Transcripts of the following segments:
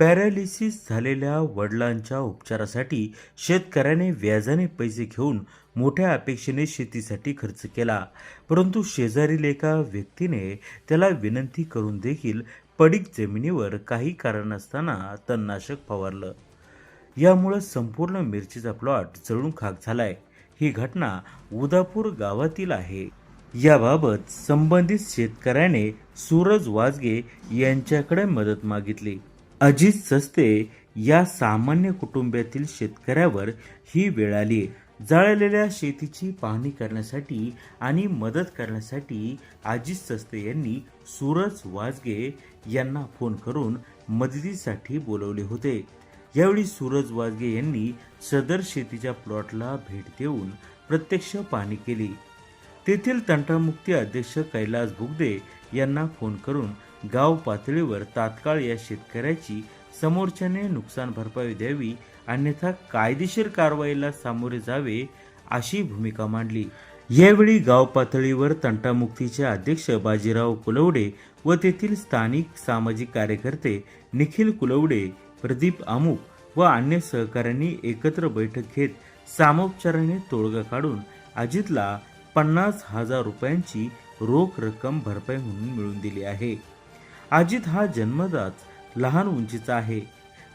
Paralysis झालेल्या वडिलांच्या उपचारासाठी शेतकऱ्याने व्याजाने पैसे घेऊन मोठ्या अपेक्षेने शेतीसाठी खर्च केला. परंतु शेजारील एका व्यक्तीने त्याला विनंती करून देखील पडीक जमिनीवर काही कारण नसताना तणनाशक फवारलं. यामुळं संपूर्ण मिरचीचा प्लॉट जळून खाक झालाय. ही घटना उदापूर गावातील आहे. याबाबत संबंधित शेतकऱ्याने सूरज वाजगे यांच्याकडे मदत मागितली. अजित सस्ते या सामान्य कुटुंबातील शेतकऱ्यावर ही वेळ आली. जळलेल्या शेतीची पाहणी करण्यासाठी आणि मदत करण्यासाठी अजित सस्ते यांनी सूरज वाजगे यांना फोन करून मदतीसाठी बोलवले होते. यावेळी सूरज वाजगे यांनी सदर शेतीच्या प्लॉटला भेट देऊन प्रत्यक्ष पाहणी केली. तेथील तंटामुक्ती अध्यक्ष कैलास बुगदे यांना फोन करून गाव पातळीवर तात्काळ या शेतकऱ्याची समोरच्याने नुकसान भरपाई द्यावी अन्यथा कायदेशीर कारवाईला सामोरे जावे अशी भूमिका मांडली. यावेळी गाव पातळीवर तंटामुक्तीचे अध्यक्ष बाजीराव कुलवडे व तेथील स्थानिक सामाजिक कार्यकर्ते निखिल कुलवडे प्रदीप अमुक व अन्य सहकाऱ्यांनी एकत्र बैठक घेत सामोपचाराने तोडगा काढून अजितला पन्नास हजार रुपयांची रोख रक्कम भरपाई म्हणून मिळवून दिली आहे. अजित हा जन्मदाच लहान उंचीचा आहे.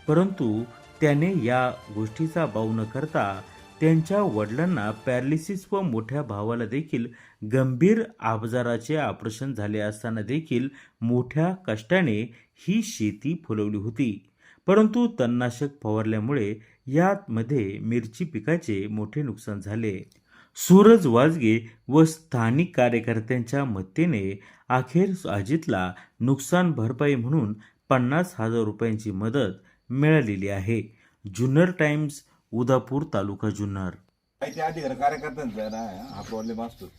परंतु त्याने या गोष्टीचा बाऊ न करता त्यांच्या वडिलांना पॅरालिसिस व मोठ्या भावाला देखील गंभीर आजाराचे ऑपरेशन झाले असताना देखील मोठ्या कष्टाने ही शेती फुलवली होती. परंतु तणनाशक फवारल्यामुळे यामध्ये मिरची पिकाचे मोठे नुकसान झाले. सूरज वाजगे व स्थानिक कार्यकर्त्यांच्या मदतीने अखेर अजितला नुकसान भरपाई म्हणून पन्नास हजार रुपयांची मदत मिळालेली आहे जुन्नर टाइम्स उदापूर तालुका जुन्नर माहिती अधिकार कार्यकर्त्यांचा ना हा प्रॉब्लेम असतो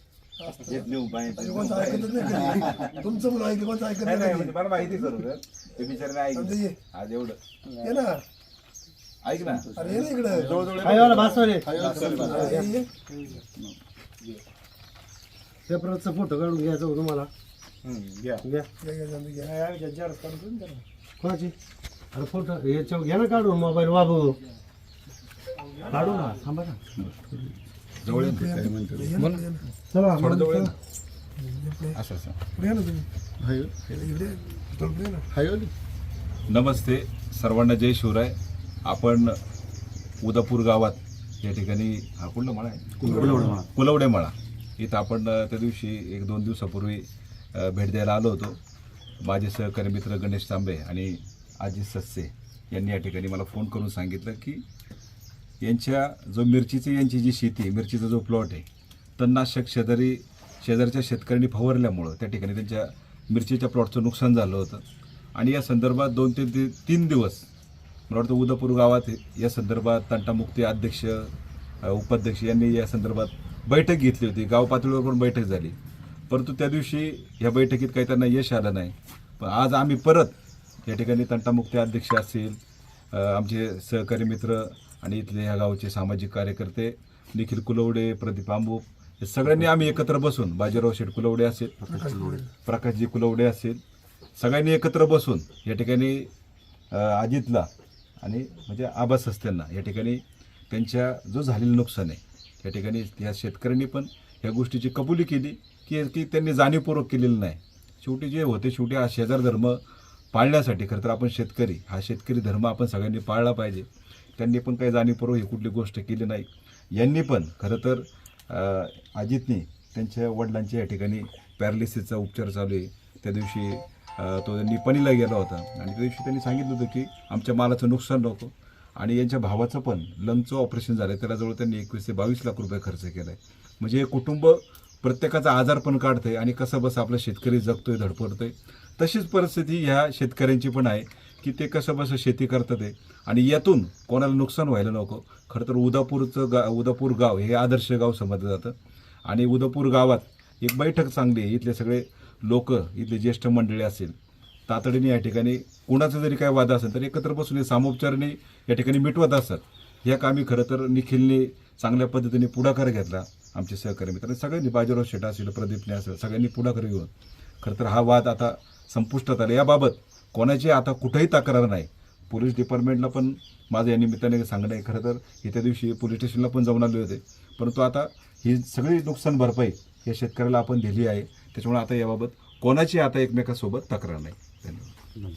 येत लिहून पाहिजे कोणतं ऐकतच नाही कधी. तुमचं म्हणून ऐकलं कोणतं ऐकत नाही नाही नाही कधी. म्हणजे मला माहिती करू दे. ते बिचारे आणि ते ये. ऐक आज एवढं ये ना ऐक ना. अरे ये ना इकडं. जवळजवळ ये, ये. पेपरचा फोटो काढून घ्यायचा होता मला घ्या. घ्या. कोणाची? अरे फोटो याच्यावर घ्या ना काढून मोबाईल बाबू काढू ना थांबा ना. जवळ ये ना, काय म्हणतो. चला थोडं जवळ ये मग ना. असं असं. पुढे या ना तुम्ही. इकडे थोडं पुढे या ना. नमस्ते. सर्वांना जय शिवराय. आपण उदापूर गावात या ठिकाणी हा कुठला मळा आहे? कुलवडे मळा. इथं आपण त्या दिवशी एक दोन दिवसापूर्वी भेट द्यायला आलो होतो. माझे सहकारी मित्र गणेश तांबे आणि अजित सस्से यांनी या ठिकाणी मला फोन करून सांगितलं की यांच्या जो मिरचीची यांची जी शेती आहे मिरचीचा जो प्लॉट आहे तणनाशक शेजारी शेजारच्या शेतकऱ्यांनी फवारल्यामुळं त्या ठिकाणी त्यांच्या मिरचीच्या प्लॉटचं नुकसान झालं होतं. आणि या संदर्भात दोन ती- तीन दिवस मला वाटतं उदापूर गावात या संदर्भात तंटामुक्ती अध्यक्ष उपाध्यक्ष यांनी या संदर्भात बैठक घेतली होती. गाव पातळीवर पण बैठक झाली. परंतु त्या दिवशी या बैठकीत काही त्यांना यश आलं नाही. पण आज आम्ही परत या ठिकाणी तंटामुक्ती अध्यक्ष असतील आमचे सहकारी मित्र आणि इथले ह्या गावचे सामाजिक कार्यकर्ते निखिल कुलवडे प्रदीप आंबूक हे सगळ्यांनी आम्ही एकत्र बसून बाजीराव शेठ कुलवडे असेल प्रकाशजी कुलवडे असेल सगळ्यांनी एकत्र बसून या ठिकाणी अजितला आणि म्हणजे आभास असत्यांना या ठिकाणी त्यांच्या जो झालेलं नुकसान आहे या ठिकाणी या शेतकऱ्यांनी पण ह्या गोष्टीची कबुली केली की की त्यांनी जाणीवपूर्वक केलेलं नाही. शेवटी जे होते शेवटी हा शेजार धर्म पाळण्यासाठी खरं तर आपण शेतकरी हा शेतकरी धर्म आपण सगळ्यांनी पाळला पाहिजे. त्यांनी पण काही जाणीवपूर्वक ही कुठली गोष्ट केली नाही. यांनी पण खरं तर अजितने त्यांच्या वडिलांच्या या ठिकाणी पॅरालिसिसचा उपचार चालू आहे. त्या दिवशी तो निपाणीला गेला होता. आणि त्या दिवशी त्यांनी सांगितलं होतं की आमच्या मालाचं नुकसान नको. आणि यांच्या भावाचं पण लंगचं ऑपरेशन झालं आहे त्याला जवळ त्यांनी एकवीस ते बावीस लाख रुपये खर्च केला आहे म्हणजे हे कुटुंब प्रत्येकाचा आजार पण काढतंय आणि कसं बस आपला शेतकरी जगतोय धडपडतोय. तशीच परिस्थिती ह्या शेतकऱ्यांची पण आहे की ते कसं बसं शेती करतात आहे आणि यातून कोणाला नुकसान व्हायला नको. खरं तर उदापूरचं गा उदापूर गाव हे आदर्श गाव समजलं जातं. आणि उदापूर गावात एक बैठक चांगली आहे. इथले सगळे लोक इथले ज्येष्ठ मंडळी असेल तातडीने या ठिकाणी कुणाचा जरी काय वाद असेल तर एकत्र बसून हे सामोपचाराने या ठिकाणी मिटवत असतात या कामी खरं तर निखिलने चांगल्या पद्धतीने पुढाकार घेतला आमचे सहकारी मित्रांनी सगळ्यांनी बाजीराव शेट असेल प्रदीपने असेल सगळ्यांनी पुढाकार घेऊन खरं तर हा वाद आता संपुष्टात आला. याबाबत कोणाची आता कुठंही तक्रार नाही. पोलीस डिपार्टमेंटला पण माझं या निमित्ताने सांगणं आहे खरं तर येत्या दिवशी पोलीस स्टेशनला पण जाऊन आले होते. परंतु आता ही सगळी नुकसान भरपाई या शेतकऱ्याला आपण दिली आहे. त्याच्यामुळे आता याबाबत कोणाची आता एकमेकासोबत तक्रार नाही. धन्यवाद.